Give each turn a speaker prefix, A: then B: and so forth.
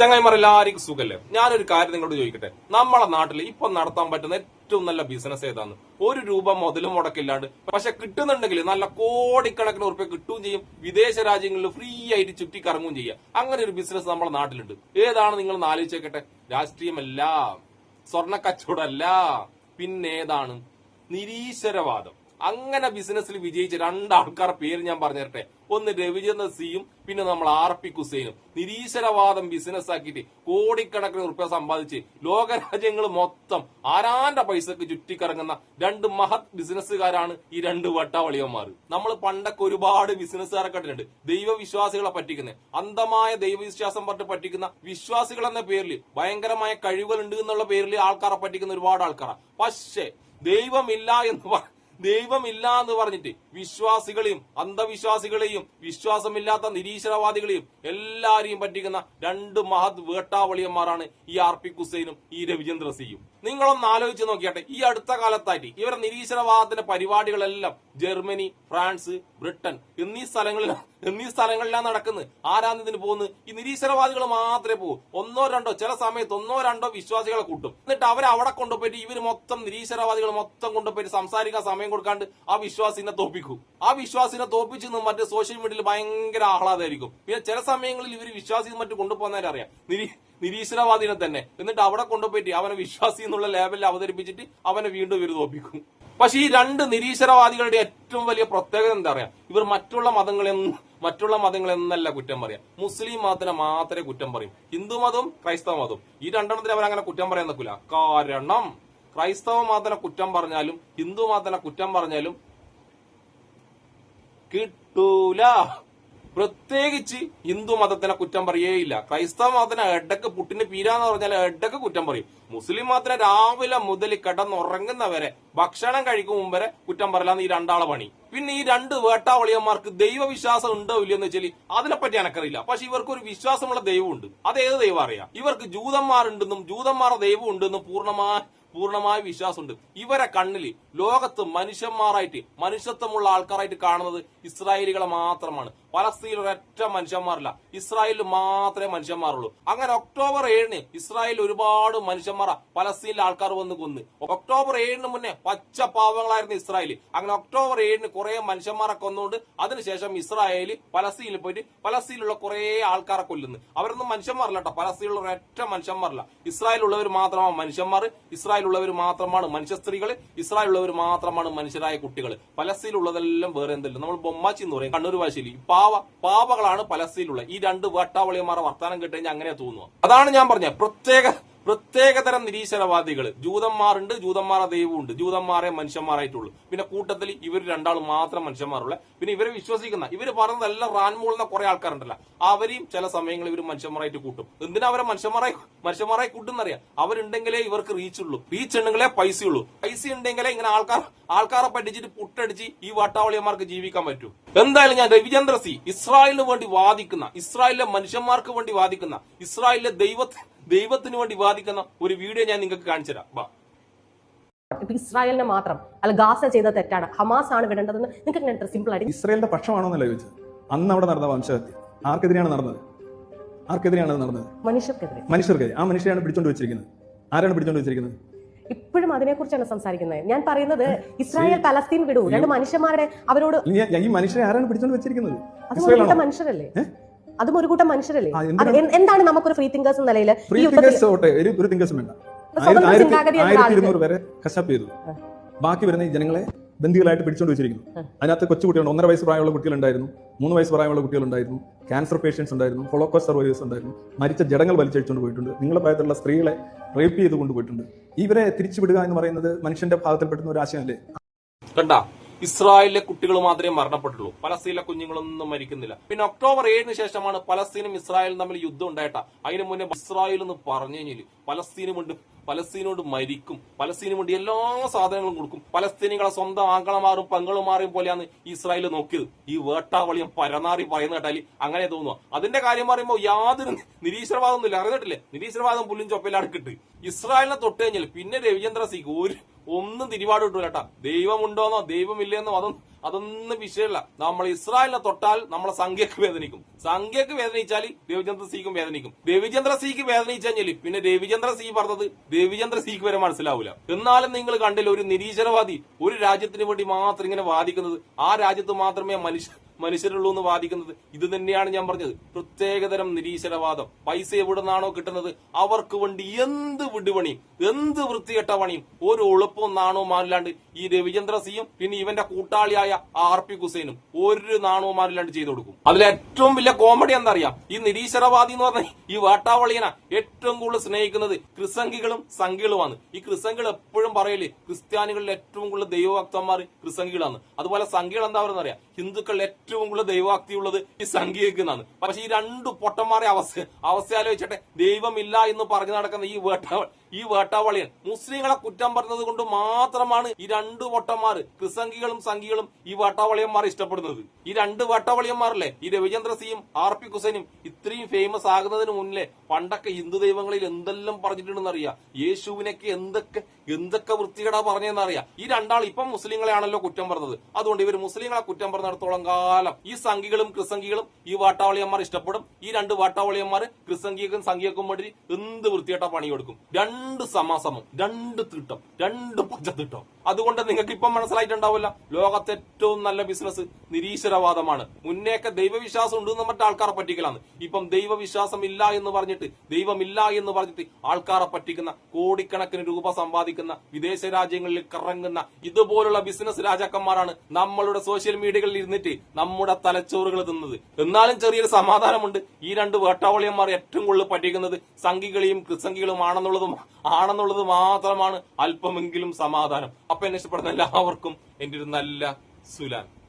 A: ചങ്ങായിമാർ എല്ലാവർക്കും സുഖല്ലേ? ഞാനൊരു കാര്യം നിങ്ങളോട് ചോദിക്കട്ടെ. നമ്മളെ നാട്ടിൽ ഇപ്പൊ നടത്താൻ പറ്റുന്ന ഏറ്റവും നല്ല ബിസിനസ് ഏതാണ്? ഒരു രൂപ മുതലും മുടക്കില്ലാണ്ട്. പക്ഷെ കിട്ടുന്നുണ്ടെങ്കിൽ നല്ല കോടിക്കണക്കിന് ഉറപ്പ് കിട്ടുകയും ചെയ്യും. വിദേശ രാജ്യങ്ങളിൽ ഫ്രീ ആയിട്ട് ചുറ്റിക്കറങ്ങുകയും ചെയ്യാം. അങ്ങനെ ഒരു ബിസിനസ് നമ്മുടെ നാട്ടിലുണ്ട്. ഏതാണ് നിങ്ങൾ ആലോചിച്ചേക്കട്ടെ? രാഷ്ട്രീയമല്ല സ്വർണ കച്ചവടമല്ല പിന്നെ ഏതാണ്? നിരീശ്വരവാദം. അങ്ങനെ ബിസിനസ്സിൽ വിജയിച്ച രണ്ടാൾക്കാരുടെ പേര് ഞാൻ പറഞ്ഞു തരട്ടെ ഒന്ന് രവിചന്ദ്ര സിയും പിന്നെ നമ്മൾ ആർ പി കുസൈനും. നിരീശ്വരവാദം ബിസിനസ് ആക്കിയിട്ട് കോടിക്കണക്കിന് റുപ്യ സമ്പാദിച്ച് ലോകരാജ്യങ്ങൾ മൊത്തം ആരാന്റെ പൈസക്ക് ചുറ്റിക്കറങ്ങുന്ന രണ്ട് മഹത് ബിസിനസ്സുകാരാണ് ഈ രണ്ട് വട്ടാവളിയന്മാർ. നമ്മൾ പണ്ടൊക്കെ ഒരുപാട് ബിസിനസ്സുകാരെ കണ്ടിട്ടുണ്ട്. ദൈവവിശ്വാസികളെ പറ്റിക്കുന്നത്. അന്ധമായ ദൈവവിശ്വാസം പറഞ്ഞ് പറ്റിക്കുന്ന വിശ്വാസികൾ എന്ന പേരിൽ ഭയങ്കരമായ കഴിവുകൾ ഉണ്ട് എന്നുള്ള പേരിൽ ആൾക്കാരെ പറ്റിക്കുന്ന ഒരുപാട് ആൾക്കാരാണ് പക്ഷേ ദൈവമില്ല എന്ന് പറ ദൈവമില്ല എന്ന് പറഞ്ഞിട്ട് വിശ്വാസികളെയും അന്ധവിശ്വാസികളെയും വിശ്വാസമില്ലാത്ത നിരീശ്വരവാദികളെയും എല്ലാരെയും പറ്റിക്കുന്ന രണ്ട് മഹത് വേട്ടാവളിയന്മാരാണ് ഈ ആർ പി കുസൈനും ഈ രവിചന്ദ്ര സിയും നിങ്ങളൊന്ന് ആലോചിച്ച് നോക്കിയാട്ടെ ഈ അടുത്ത കാലത്തായിട്ട് ഇവരുടെ നിരീശ്വരവാദത്തിന്റെ പരിപാടികളെല്ലാം ജർമ്മനി ഫ്രാൻസ് ബ്രിട്ടൻ എന്നീ സ്ഥലങ്ങളിൽ എന്നീ സ്ഥലങ്ങളിലാണ് നടക്കുന്നത്. ആരാന്ന് ഇതിന് പോകുന്നത്? ഈ നിരീശ്വരവാദികൾ മാത്രമേ പോകൂ. ഒന്നോ രണ്ടോ ചില സമയത്ത് ഒന്നോ രണ്ടോ വിശ്വാസികളെ കൂട്ടും. എന്നിട്ട് അവരെ അവിടെ കൊണ്ടുപോയിട്ട് ഇവർ മൊത്തം നിരീശ്വരവാദികൾ മൊത്തം കൊണ്ടുപോയിട്ട് സംസാരിക്കാൻ സമയം കൊടുക്കാണ്ട് ആ വിശ്വാസിനെ തോപ്പിക്കും. ആ വിശ്വാസിനെ തോപ്പിച്ച് മറ്റേ സോഷ്യൽ മീഡിയയിൽ ഭയങ്കര ആഹ്ലാദമായിരിക്കും. പിന്നെ ചില സമയങ്ങളിൽ ഇവർ വിശ്വാസി മറ്റു കൊണ്ടുപോകുന്നവരെ അറിയാം. നിരീ നിരീശ്വരവാദിനെ തന്നെ. എന്നിട്ട് അവിടെ കൊണ്ടുപോയിട്ട് അവനെ വിശ്വാസി എന്നുള്ള ലേബലിൽ അവതരിപ്പിച്ചിട്ട് അവനെ വീണ്ടും ഇവർ തോപ്പിക്കും പക്ഷെ ഈ രണ്ട് നിരീശ്വരവാദികളുടെ ഏറ്റവും വലിയ പ്രത്യേകത എന്താ പറയാ? ഇവർ മറ്റുള്ള മതങ്ങളെ മറ്റുള്ള മതങ്ങളെ എന്നല്ല കുറ്റം പറയാം. മുസ്ലിം മതത്തിനെ മാത്രമേ കുറ്റം പറയും. ഹിന്ദു മതവും ക്രൈസ്തവ മതവും. ഈ രണ്ടെണ്ണത്തിന് അവരങ്ങനെ കുറ്റം പറയാൻ നിൽക്കില്ല കാരണം ക്രൈസ്തവ മതത്തിനെ കുറ്റം പറഞ്ഞാലും ഹിന്ദു മതത്തിനെ കുറ്റം പറഞ്ഞാലും കിട്ടൂല. പ്രത്യേകിച്ച് ഹിന്ദു മതത്തിനെ കുറ്റം പറയേയില്ല. ക്രൈസ്തവ മതത്തിനെ എഡക്ക് പുട്ടിന് പീരാന്ന് പറഞ്ഞാൽ എഡക്ക് കുറ്റം പറയും. മുസ്ലിം മതത്തിനെ രാവിലെ മുതൽ കിടന്നുറങ്ങുന്നവരെ ഭക്ഷണം കഴിക്കും വരെ കുറ്റം പറയലാന്ന് ഈ രണ്ടാളെ പണി. പിന്നെ ഈ രണ്ട് വേട്ടാവളിയന്മാർക്ക് ദൈവവിശ്വാസം ഉണ്ടോ ഇല്ലയെന്ന് വെച്ചാൽ അതിനെപ്പറ്റി എനക്കറിയില്ല. പക്ഷെ ഇവർക്ക് ഒരു വിശ്വാസമുള്ള ദൈവമുണ്ട്. അത് ഏത് ദൈവം അറിയാം? ഇവർക്ക് ജൂതന്മാരുണ്ടെന്നും ജൂതന്മാരുടെ ദൈവം ഉണ്ടെന്നും പൂർണമായ പൂർണമായ വിശ്വാസമുണ്ട്. ഇവരെ കണ്ണിൽ ലോകത്ത് മനുഷ്യന്മാരായിട്ട് മനുഷ്യത്വമുള്ള ആൾക്കാരായിട്ട് കാണുന്നത് ഇസ്രായേലികളെ മാത്രമാണ്. പലസ്തീനിൽ ഒരൊറ്റ മനുഷ്യന്മാരില്ല. ഇസ്രായേലിൽ മാത്രമേ മനുഷ്യന്മാരുള്ളൂ. അങ്ങനെ ഒക്ടോബർ ഏഴിന് ഇസ്രായേലിൽ ഒരുപാട് മനുഷ്യന്മാർ പലസ്തീനിലെ ആൾക്കാർ വന്ന് കൊന്ന്. ഒക്ടോബർ ഏഴിന് മുന്നേ പച്ച പാവങ്ങളായിരുന്നു ഇസ്രായേൽ അങ്ങനെ ഒക്ടോബർ ഏഴിന് കുറെ മനുഷ്യന്മാരെ കൊന്നുകൊണ്ട് അതിനുശേഷം ഇസ്രായേൽ പലസ്തീനിൽ പോയിട്ട് പലസ്തീനിലുള്ള കുറെ ആൾക്കാരെ കൊല്ലുന്നു. അവരൊന്നും മനുഷ്യന്മാരല്ല കേട്ടോ. പലസ്തീനിലുള്ള ഒരൊറ്റ മനുഷ്യന്മാരല്ല. ഇസ്രായേലുള്ളവർ മാത്രമാണ് മനുഷ്യന്മാർ ഇസ്രായേലുള്ളവർ മാത്രമാണ് മനുഷ്യ സ്ത്രീകൾ ഇസ്രായേലുള്ളവർ മാത്രമാണ് മനുഷ്യരായ കുട്ടികൾ പലസ്തീനിലുള്ളതെല്ലാം വേറെ എന്തെല്ലാം. നമ്മൾ ബൊമ്മാച്ചി എന്ന് പറയും. കണ്ണൂർ ഭാഷയിൽ ഈ പാവ പാവകളാണ് പലസ്തീനിലുള്ള ഈ രണ്ട് വേട്ടാവളിയന്മാരെ വർത്താനം കേട്ട് കഴിഞ്ഞാൽ അങ്ങനെ തോന്നുക. അതാണ് ഞാൻ പറഞ്ഞത്. പ്രത്യേക പ്രത്യേകതരം നിരീശ്വരവാദികൾ ജൂതന്മാരുണ്ട് ജൂതന്മാരെ ദൈവമുണ്ട്. ജൂതന്മാരെ മനുഷ്യന്മാരായിട്ടുള്ളൂ. പിന്നെ കൂട്ടത്തിൽ ഇവർ രണ്ടാൾ മാത്രം മനുഷ്യന്മാരുള്ള. പിന്നെ ഇവരെ വിശ്വസിക്കുന്ന ഇവർ പറയുന്നതെല്ലാം റാൻമൂളുന്ന കുറെ ആൾക്കാരുണ്ടല്ലോ. അവരെയും ചില സമയങ്ങളിൽ ഇവർ മനുഷ്യന്മാരായിട്ട് കൂട്ടും. എന്തിനാ അവരെ മനുഷ്യന്മാരായി മനുഷ്യന്മാരായി കൂട്ടുന്നറിയാം? അവരുണ്ടെങ്കിലേ ഇവർക്ക് റീച്ച് ഉള്ളൂ റീച്ച് ഉണ്ടെങ്കിലേ പൈസ ഉള്ളൂ പൈസ ഉണ്ടെങ്കിലേ ഇങ്ങനെ ആൾക്കാർ ആൾക്കാരെ പഠിച്ചിട്ട് പുട്ടടിച്ച് ഈ വട്ടാവളിയന്മാർക്ക് ജീവിക്കാൻ പറ്റൂ. എന്തായാലും ഞാൻ രവിചന്ദ്ര സി ഇസ്രായേലിന് വേണ്ടി വാദിക്കുന്ന ഇസ്രായേലിലെ മനുഷ്യന്മാർക്ക് വേണ്ടി വാദിക്കുന്ന ഇസ്രായേലിലെ ദൈവത്തിന് ദൈവത്തിന് വേണ്ടി വാദിക്കുന്ന ഒരു വീഡിയോ ഞാൻ നിങ്ങൾക്ക് കാണിച്ചു തരാം. വാ.
B: ഇപ്പൊ ഇസ്രായേലിനെ മാത്രം അല്ല ഗാസ ചെയ്ത തെറ്റാണ്. ഹമാസ് ആണ് വിടേണ്ടതെന്ന് നിങ്ങൾക്ക് എത്ര സിമ്പിൾ ആയിട്ട്
C: ഇസ്രായേലിന്റെ പക്ഷമാണോ എന്നല്ല ചോദിച്ചത്? അന്ന് അവിടെ നടന്ന വംശഹത്യ. ആർക്കെതിരെയാണ് നടന്നത്? ആർക്കെതിരെയാണ് നടന്നത്?
B: മനുഷ്യർക്കെതിരെ.
C: മനുഷ്യർക്കെതിരെ. ആ മനുഷ്യരെയാണ് പിടിച്ചോണ്ട് വെച്ചിരിക്കുന്നത്. ആരാണ് പിടിച്ചോണ്ട് വെച്ചിരിക്കുന്നത്?
B: ഇപ്പോഴും അതിനെക്കുറിച്ചാണ് സംസാരിക്കുന്നത്. ഞാൻ പറയുന്നത് ഇസ്രായേൽ പലസ്തീൻ വിടൂ. രണ്ട് മനുഷ്യന്മാരുടെ അവരോട്
C: ഞാൻ- ഈ മനുഷ്യരെ ആരാണ് പിടിച്ചോണ്ട് വെച്ചിരിക്കുന്നത്?
B: അതും മനുഷ്യരല്ലേ? അതും ഒരു കൂട്ടം മനുഷ്യരല്ലേ? എന്താണ് നമുക്കൊരു ഫ്രീ തിങ്കേഴ്സ് എന്ന നിലയിൽ
C: ഒരു തിങ്കേഴ്സും വേണ്ട. ആയിരത്തി ഇരുന്നൂറ് പേരെ കശാപ്പ് ചെയ്തു. ബാക്കി വരുന്ന ഈ ജനങ്ങളെ ബന്ധികളായിട്ട് പിടിച്ചുകൊണ്ട് വെച്ചിരിക്കുന്നു. അതിനകത്ത് കൊച്ചു കുട്ടികളുണ്ട്. ഒന്നര വയസ്സ് പ്രായമുള്ള കുട്ടികളുണ്ടായിരുന്നു. മൂന്ന് വയസ്സ് പ്രായമുള്ള കുട്ടികളുണ്ടായിരുന്നു. ക്യാൻസർ പേഷ്യൻസ് ഉണ്ടായിരുന്നു. ഹോളോകോസ്റ്റ് സർവൈവേഴ്സ് ഉണ്ടായിരുന്നു. മരിച്ച ജടങ്ങൾ വലിച്ചഴിച്ചുകൊണ്ട് പോയിട്ടുണ്ട്. നിങ്ങളുടെ പ്രായത്തിലുള്ള സ്ത്രീകളെ റേപ്പ് ചെയ്തുകൊണ്ട് പോയിട്ടുണ്ട്. ഇവരെ തിരിച്ചുവിടുക എന്ന് പറയുന്നത് മനുഷ്യന്റെ ഭാഗത്തിൽപ്പെടുന്ന ഒരു ആശയമല്ലേ?
A: കണ്ട? ഇസ്രായേലിലെ കുട്ടികൾ മാത്രമേ മരണപ്പെട്ടുള്ളൂ. പലസ്തീനിലെ കുഞ്ഞുങ്ങളൊന്നും മരിക്കുന്നില്ല. പിന്നെ ഒക്ടോബർ ഏഴിന് ശേഷമാണ് പലസ്തീനും ഇസ്രായേലും തമ്മിൽ യുദ്ധം ഉണ്ടായിട്ട. അതിനു മുന്നേ ഇസ്രായേൽ എന്ന് പറഞ്ഞു കഴിഞ്ഞാൽ പലസ്തീനും കൊണ്ട് പലസ്തീനോട് മരിക്കും. പലസ്തീനു വേണ്ടി എല്ലാ സാധനങ്ങളും കൊടുക്കും. പലസ്തീനികളെ സ്വന്തം ആംഗളമാറും പങ്കളുമാറും പോലെയാണ് ഇസ്രായേൽ നോക്കിയത്. ഈ വേട്ടാവളിയും പരനാറി പറയുന്ന കേട്ടാൽ അങ്ങനെ തോന്നുക അതിന്റെ കാര്യം പറയുമ്പോൾ യാതൊരു നിരീശ്വരവാദം ഒന്നുമില്ല അറിഞ്ഞിട്ടില്ലേ? നിരീശ്വരവാദം പുല്ലും ചൊപ്പയിലാണ് കിട്ട് ഇസ്രായേലിനെ തൊട്ട് കഴിഞ്ഞാൽ പിന്നെ രവിചന്ദ്ര സിംഗ് ഒരു ഒന്നും തിരിപാട് കിട്ടൂല കേട്ടാ. ദൈവമുണ്ടോന്നോ ദൈവമില്ലെന്നോ അതൊന്നും അതൊന്നും വിഷയമല്ല. നമ്മൾ ഇസ്രായേലിനെ തൊട്ടാൽ നമ്മളെ സംഖ്യക്ക് വേദനിക്കും. സംഖ്യക്ക് വേദനിച്ചാൽ രവിചന്ദ്ര സിക്കും വേദനിക്കും. രവിചന്ദ്ര സിക്ക് വേദനിച്ചു പിന്നെ രവിചന്ദ്ര സി പറഞ്ഞത് രവിചന്ദ്ര സിക്ക് വരെ മനസ്സിലാവൂല. എന്നാലും നിങ്ങൾ കണ്ടില്ല ഒരു നിരീശ്വരവാദി ഒരു രാജ്യത്തിന് വേണ്ടി മാത്രം ഇങ്ങനെ വാദിക്കുന്നത് ആ രാജ്യത്ത് മാത്രമേ മനുഷ്യ മനുഷ്യരുള്ളൂ എന്ന് വാദിക്കുന്നത്. ഇത് തന്നെയാണ് ഞാൻ പറഞ്ഞത്. പ്രത്യേകതരം നിരീശ്വരവാദം. പൈസ എവിടെ നിന്നാണോ കിട്ടുന്നത്? അവർക്ക് വേണ്ടി എന്ത് വിടുപണിയും എന്ത് വൃത്തികെട്ട പണിയും ഒരു എളുപ്പവും നാണോ മാറില്ലാണ്ട് ഈ രവിചന്ദ്ര സിയും പിന്നെ ഇവന്റെ കൂട്ടാളിയായ ആർ പി ഹുസൈനും ഒരു നാണോ മാറില്ലാണ്ട് ചെയ്തു കൊടുക്കും. അതിൽ ഏറ്റവും വലിയ കോമഡി എന്താ അറിയാം ഈ നിരീശ്വരവാദി എന്ന് പറഞ്ഞ ഈ വേട്ടാവളിയന ഏറ്റവും കൂടുതൽ സ്നേഹിക്കുന്നത് ക്രിസംഗികളും സംഘികളുമാണ്. ഈ ക്രിസംഗികൾ എപ്പോഴും പറയൽ ക്രിസ്ത്യാനികളിൽ ഏറ്റവും കൂടുതൽ ദൈവഭക്തന്മാർ ക്രിസംഗികളാണ്. അതുപോലെ സംഘികൾ എന്താ പറയുന്നത് അറിയാം ഹിന്ദുക്കളിൽ ഏറ്റവും കൂടുതൽ ദൈവാക്തിയുള്ളത് ഈ സംഘികൾക്കെന്നാണ് പക്ഷെ ഈ രണ്ട് പൊട്ടന്മാരെ അവസ്ഥ അവസ്ഥ ആലോചിച്ചട്ടെ ദൈവമില്ല എന്ന് പറഞ്ഞു നടക്കുന്ന ഈ വേട്ടാവ ഈ വേട്ടാവളിയൻ മുസ്ലിങ്ങളെ കുറ്റം പറഞ്ഞത് കൊണ്ട് മാത്രമാണ് ഈ രണ്ട് വട്ടന്മാർ ക്രിസംഗികളും സംഘികളും ഈ വേട്ടാവളിയന്മാരെ ഇഷ്ടപ്പെടുന്നത്. ഈ രണ്ട് വേട്ടാവളിയന്മാരല്ലേ? ഈ രവിചന്ദ്ര സിയും ആർ പി കുസനും ഇത്രയും ഫേമസ് ആകുന്നതിന് മുന്നിലെ പണ്ടൊക്കെ ഹിന്ദു ദൈവങ്ങളിൽ എന്തെല്ലാം പറഞ്ഞിട്ടുണ്ടെന്ന് അറിയാം യേശുവിനൊക്കെ എന്തൊക്കെ എന്തൊക്കെ വൃത്തികേടാ പറഞ്ഞതെന്ന് അറിയാം ഈ രണ്ടാൾ ഇപ്പം മുസ്ലിങ്ങളെയാണല്ലോ കുറ്റം പറഞ്ഞത്. അതുകൊണ്ട് ഇവർ മുസ്ലിങ്ങളെ കുറ്റം പറഞ്ഞിടത്തോളം കാലം ഈ സംഘികളും ക്രിസംഗികളും ഈ വാട്ടാവളിയന്മാർ ഇഷ്ടപ്പെടും. ഈ രണ്ട് വാട്ടാവളിയന്മാർ ക്രിസംഘിക്കും സംഘിയക്കും വേണ്ടി എന്ത് വൃത്തികെട്ട പണിയെടുക്കും? രണ്ട് സമാസമം രണ്ട് തിട്ടം രണ്ട് പച്ചത്തിട്ടം അതുകൊണ്ട് നിങ്ങൾക്ക് ഇപ്പം മനസ്സിലായിട്ടുണ്ടാവില്ല. ലോകത്തെ ഏറ്റവും നല്ല ബിസിനസ് നിരീശ്വരവാദമാണ്. മുന്നേക്കെ ദൈവവിശ്വാസം ഉണ്ടെന്ന് മറ്റു ആൾക്കാരെ പറ്റിക്കലാണ്. ഇപ്പം ദൈവവിശ്വാസം ഇല്ല എന്ന് പറഞ്ഞിട്ട് ദൈവമില്ല എന്ന് പറഞ്ഞിട്ട് ആൾക്കാരെ പറ്റിക്കുന്ന കോടിക്കണക്കിന് രൂപ സമ്പാദിക്കുന്ന വിദേശ രാജ്യങ്ങളിൽ കറങ്ങുന്ന ഇതുപോലുള്ള ബിസിനസ് രാജാക്കന്മാരാണ് നമ്മളുടെ സോഷ്യൽ മീഡിയകളിൽ ഇരുന്നിട്ട് നമ്മുടെ തലച്ചോറുകൾ തിന്നത് എന്നാലും ചെറിയൊരു സമാധാനമുണ്ട്. ഈ രണ്ട് വേട്ടാവളിയന്മാർ ഏറ്റവും കൂടുതൽ പറ്റിക്കുന്നത് സംഘികളെയും ക്രിസംഘികളും ആണെന്നുള്ളതും മാത്രമാണ് അല്പമെങ്കിലും സമാധാനം. അപ്പൊ എന്നെ ഇഷ്ടപ്പെടുന്ന എല്ലാവർക്കും എന്റെ ഒരു നല്ല സുലാൻ.